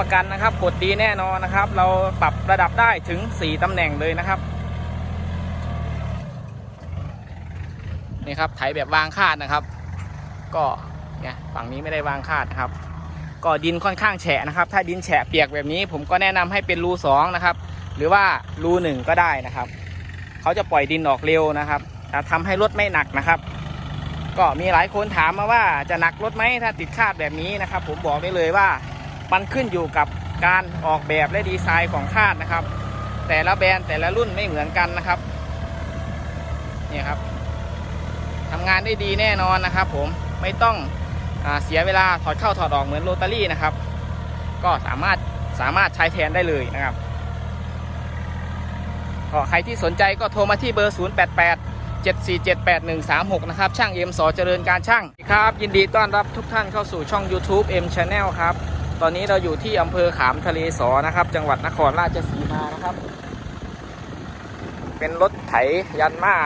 ประกันนะครับกดดีแน่นอนนะครับ เราปรับระดับได้ถึง 4 ตำแหน่งเลยนะครับนี่ครับไถแบบวางคาดนะครับ ก็เนี่ยฝั่งนี้ไม่ได้วางคาดนะครับ ก็ดินค่อนข้างแฉะนะครับ ถ้าดินแฉะเปียกแบบนี้ ผมก็แนะนำให้เป็นรูสองนะครับ หรือว่ารูหนึ่งก็ได้นะครับเขาจะปล่อยดินออกเร็วนะครับจะทำให้รถไม่หนักนะครับ ก็มีหลายคนถามมาว่าจะหนักรถไหมถ้าติดคาดแบบนี้นะครับ ผมบอกได้เลยว่า มันขึ้นอยู่กับการออกแบบและดีไซน์ของคาดนะครับ แต่ละแบรนด์แต่ละรุ่นไม่เหมือนกันนะครับนี่ครับทำงานได้ดีแน่นอนนะครับ ผมไม่ต้องอเสียเวลาถอดเข้าถอดออกเหมือนโรตารี่นะครับ ก็สามารถสามารถใช้แทนได้เลยนะครับก็ใครที่สนใจก็โทรมาที่เบอร์ 088 7478136 นะครับ ช่างเอ็มสอเจริญการช่างครับ ยินดีต้อนรับทุกท่านเข้าสู่ช่อง YouTube M Channel ครับ ตอนนี้เราอยู่ที่อำเภอขามทะเลสอนะครับ จังหวัดนครราชสีมานะครับ เป็นรถไถยันมา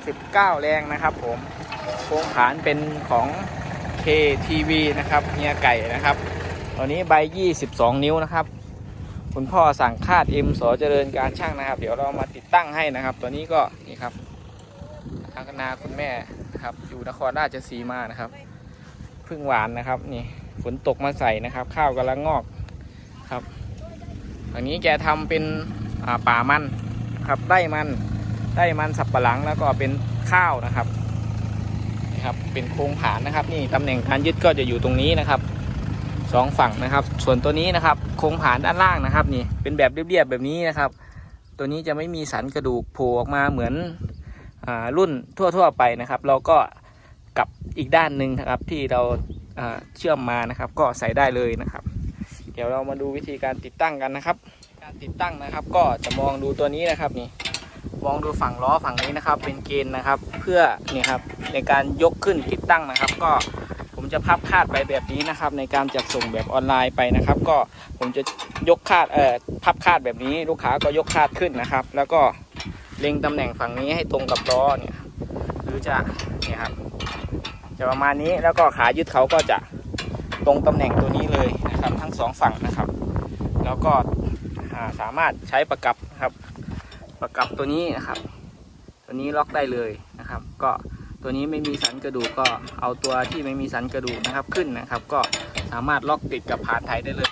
39 แรงนะครับ ผมโครงฐานเป็นของ KTV นะครับเฮียไก่นะครับ ตอนนี้ใบ 22 นิ้วนะครับ คุณพ่อสั่งคาด M สอเจริญการช่างนะครับ เดี๋ยวเรามาติดตั้งให้นะครับ ตัวนี้ก็นี่ครับทางคณาคุณแม่นะครับ อยู่นครราชสีมานะครับ พึ่งหวานนะครับนี่ ฝนตกมาใส่นะครับ ข้าวกำลังงอกครับอันนี้แกทำเป็นป่ามันครับได้มันได้มันสับปะหลังแล้วก็เป็นข้าวนะครับนี่ครับ เป็นโครงผานนะครับ นี่ตำแหน่งการยึดก็จะอยู่ตรงนี้นะครับสองฝั่งนะครับ ส่วนตัวนี้นะครับ โครงผานด้านล่างนะครับ นี่เป็นแบบเรียบๆแบบนี้นะครับ ตัวนี้จะไม่มีสันกระดูกโผล่ออกมาเหมือนอรุ่นทั่วๆไปนะครับ เราก็กลับอีกด้านหนึ่งนะครับที่เรา เชื่อมมานะครับ ก็ใส่ได้เลยนะครับ เดี๋ยวเรามาดูวิธีการติดตั้งกันนะครับ การติดตั้งนะครับ ก็จะมองดูตัวนี้นะครับนี่มองดูฝั่งล้อฝั่งนี้นะครับ เป็นเกณฑ์นะครับ เพื่อนี่ครับในการยกขึ้นติดตั้งนะครับ ก็ผมจะพับคาดไปแบบนี้นะครับ ในการจัดส่งแบบออนไลน์ไปนะครับ ก็ผมจะยกคาดเอ่อพับคาดแบบนี้ลูกค้าก็ยกคาดขึ้นนะครับ แล้วก็เล็งตำแหน่งฝั่งนี้ให้ตรงกับล้อเนี่ยหรือจะ จะประมาณนี้แล้วก็ขายึดเขาก็จะตรงตำแหน่งตัวนี้เลยนะครับทั้งสองฝั่งนะครับ แล้วก็สามารถใช้ประกับครับประกับตัวนี้นะครับ ตัวนี้ล็อกได้เลยนะครับ ก็ตัวนี้ไม่มีสันกระดูกก็เอาตัวที่ไม่มีสันกระดูกนะครับขึ้นนะครับ ก็สามารถล็อกติดกับผานไถได้เลย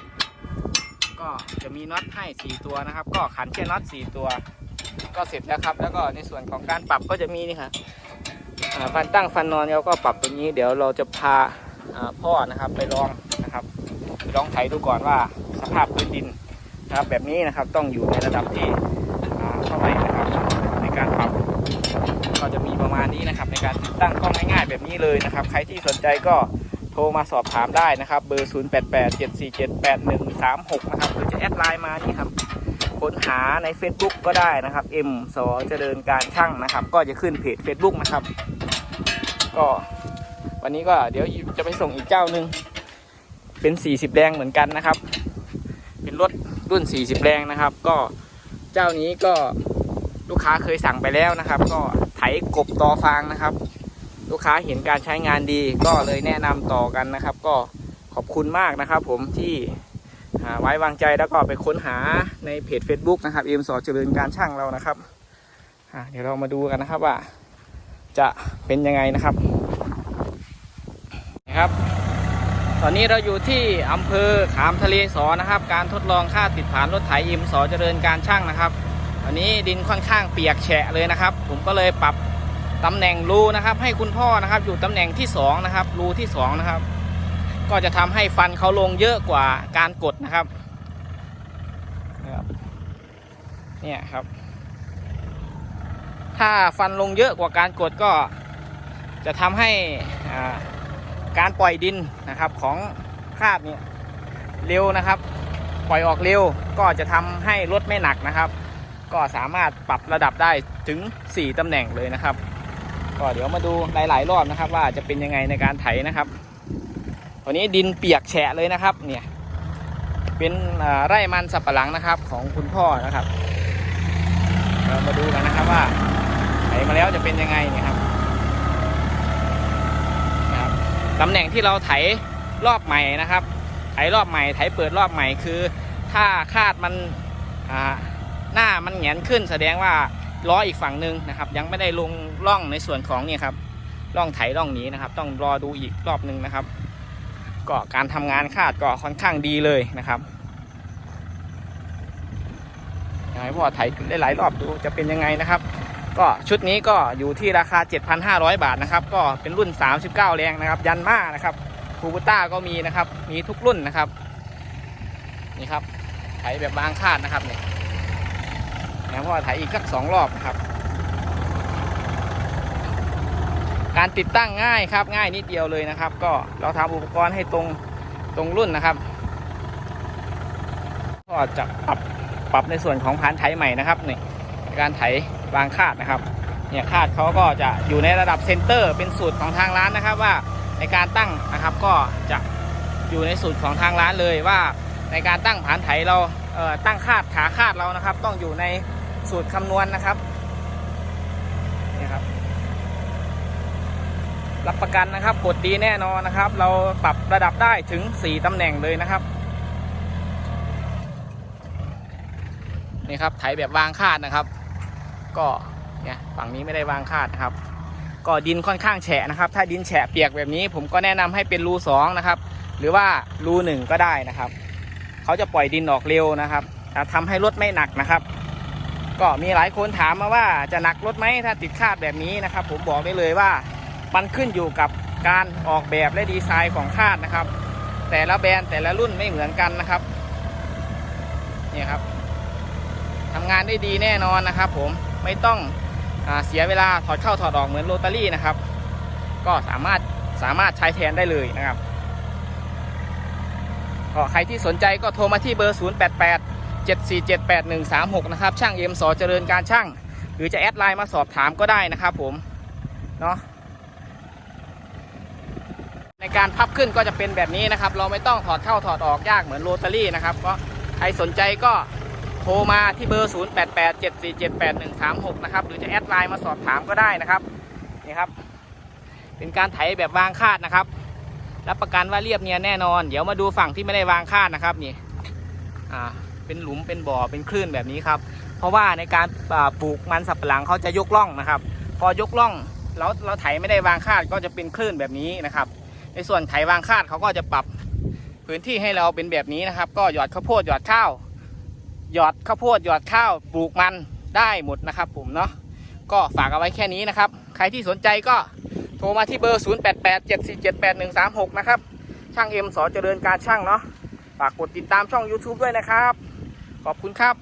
ก็จะมีน็อตให้ 4 ตัวนะครับ ก็ขันแค่น็อต4ตัว ก็เสร็จแล้วครับ แล้วก็ในส่วนของการปรับก็จะมีนี่ครับ ฟันตั้งฟันนอนเราก็ปรับตัวนี้ เดี๋ยวเราจะพาพ่อนะครับไปลองนะครับลองไถดูก่อนว่าสภาพพื้นดินนะครับแบบนี้นะครับต้องอยู่ในระดับที่เท่าไหร่นะครับในการปรับก็จะมีประมาณนี้นะครับ ในการติดตั้งกล้องง่ายๆแบบนี้เลยนะครับ ใครที่สนใจก็โทรมาสอบถามได้นะครับเบอร์ 0 8 8 7 4 7 8 1 3 6 นะครับหรือจะแอดไลน์มานี่ครับค้นหาใน Facebook ก็ได้นะครับ M สอเจริญการช่างนะครับ ก็จะขึ้นเพจ Facebook นะครับ ก็วันนี้ก็เดี๋ยวจะไปส่งอีกเจ้าหนึ่งเป็น40แรงเหมือนกันนะครับ เป็นรถรุ่น 40 แรงนะครับ ก็เจ้านี้ก็ลูกค้าเคยสั่งไปแล้วนะครับ ก็ไถกบต่อฟางนะครับ ลูกค้าเห็นการใช้งานดี ก็เลยแนะนำต่อกันนะครับ ก็ขอบคุณมากนะครับ ผมที่ไว้วางใจแล้วก็ไปค้นหาในเพจ Facebook นะครับเอ็มสอเจริญการช่างเรานะครับเดี๋ยวเรามาดูกันนะครับว่า จะเป็นยังไงนะครับนะครับ ตอนนี้เราอยู่ที่อำเภอขามทะเลสอนะครับ การทดลองค่าติดผ่านรถไถอิมสอเจริญการช่างนะครับตอนนี้ดินค่อนข้างเปียกแฉะเลยนะครับ ผมก็เลยปรับตำแหน่งรูนะครับ ให้คุณพ่อนะครับอยู่ตำแหน่งที่สองนะครับรูที่สองนะครับ ก็จะทำให้ฟันเขาลงเยอะกว่าการกดนะครับนะครับเนี่ยครับ ถ้าฟันลงเยอะกว่าการกดก็จะทำให้การปล่อยดินนะครับของคาดเนี่ยเร็วนะครับ ปล่อยออกเร็วก็จะทำให้รถไม่หนักนะครับ ก็สามารถปรับระดับได้ถึง 4ตำแหน่งเลยนะครับ ก็เดี๋ยวมาดูหลายๆรอบนะครับ ว่าจะเป็นยังไงในการไถนะครับตอนนี้ดินเปียกแฉะเลยนะครับเนี่ยเป็นไร่มันสับปะหลังนะครับของคุณพ่อนะครับ เรามาดูกันนะครับว่า ไถมาแล้วจะเป็นยังไงเนี่ยครับตำแหน่งที่เราไถรอบใหม่นะครับ ไถรอบใหม่ ไถเปิดรอบใหม่คือ ถ้าคาดมันหน้ามันแหงนขึ้น แสดงว่าล้ออีกฝั่งหนึ่งนะครับ ยังไม่ได้ลงร่องในส่วนของนี่ครับร่องไถร่องนี้นะครับ ต้องรอดูอีกรอบหนึ่งนะครับ ก็การทำงานคาดก็ค่อนข้างดีเลยนะครับอยากให้พ่อไถได้หลายรอบดูจะเป็นยังไงนะครับ ก็ชุดนี้ก็อยู่ที่ราคา 7,500 บาทนะครับ ก็เป็นรุ่น 39 แรงนะครับ ยันมานะครับคูบูต้าก็มีนะครับ มีทุกรุ่นนะครับ นี่ครับไถแบบบางคาดนะครับเนี่ยแล้วพ่อไถอีกสักสองรอบนะครับ การติดตั้งง่ายครับ ง่ายนิดเดียวเลยนะครับ ก็เราทำอุปกรณ์ให้ตรงตรงรุ่นนะครับ ก็จะปรับปรับในส่วนของผานไถใหม่นะครับนี่การไถ วางคาดนะครับเนี่ยคาดเขาก็จะอยู่ในระดับเซนเตอร์เป็นสูตรของทางร้านนะครับว่าในการตั้งนะครับก็จะอยู่ในสูตรของทางร้านเลยว่าในการตั้งผานไถเราเตั้งคาดขาคาดเรานะครับ ต้องอยู่ในสูตรคำนวณนะครับนี่ครับ รับประกันนะครับกดดีแน่นอนนะครับ เราปรับระดับได้ถึง 4ตำแหน่งเลยนะครับนี่ครับไถแบบวางคาดนะครับ ก็เนี่ยฝั่งนี้ไม่ได้วางคาดนะครับ ก็ดินค่อนข้างแฉะนะครับ ถ้าดินแฉะเปียกแบบนี้ ผมก็แนะนำให้เป็นรูสองนะครับ หรือว่ารูหนึ่งก็ได้นะครับ เขาจะปล่อยดินออกเร็วนะครับจะทำให้รถไม่หนักนะครับ ก็มีหลายคนถามมาว่าจะหนักรถไหมถ้าติดคาดแบบนี้นะครับ ผมบอกได้เลยว่ามันขึ้นอยู่กับการออกแบบและดีไซน์ของคาดนะครับ แต่ละแบรนด์แต่ละรุ่นไม่เหมือนกันนะครับนี่ครับทำงานได้ดีแน่นอนนะครับผม ไม่ต้องอเสียเวลาถอดเข้าถอดออกเหมือนโรตารี่นะครับ ก็สามารถสามารถใช้แทนได้เลยนะครับก็ใครที่สนใจก็โทรมาที่เบอร์ 088 7478136 นะครับ ช่างเอ็มสอเจริญการช่าง หรือจะแอดไลน์มาสอบถามก็ได้นะครับผม เนาะในการพับขึ้นก็จะเป็นแบบนี้นะครับ เราไม่ต้องถอดเข้าถอดออกยากเหมือนโรตารี่นะครับ ก็ใครสนใจก็ โทรมาที่เบอร์ 0887478136 นะครับ หรือจะแอดไลน์มาสอบถามก็ได้นะครับ นี่ครับ เป็นการไถแบบวางคาดนะครับ รับประกันว่าเรียบเนียนแน่นอน เดี๋ยวมาดูฝั่งที่ไม่ได้วางคาดนะครับนี่ อ่า เป็นหลุม เป็นบ่อ เป็นคลื่นแบบนี้ครับ เพราะว่าในการปลูกมันสับปะหลังเขาจะยกล่องนะครับ พอยกล่องแล้วเราไถไม่ได้วางคาดก็จะเป็นคลื่นแบบนี้นะครับ ในส่วนไถวางคาดเขาก็จะปรับพื้นที่ให้เราเป็นแบบนี้นะครับ ก็หยอดข้าวโพดหยอดข้าว หยอดข้าวโพดหยอดข้าวปลูกมันได้หมดนะครับ ผมเนาะก็ฝากเอาไว้แค่นี้นะครับ ใครที่สนใจก็โทรมาที่เบอร์ 0887478136 นะครับ ช่างเอ็มสอเจริญการช่างเนาะฝากกดติดตามช่อง YouTube ด้วยนะครับ ขอบคุณครับ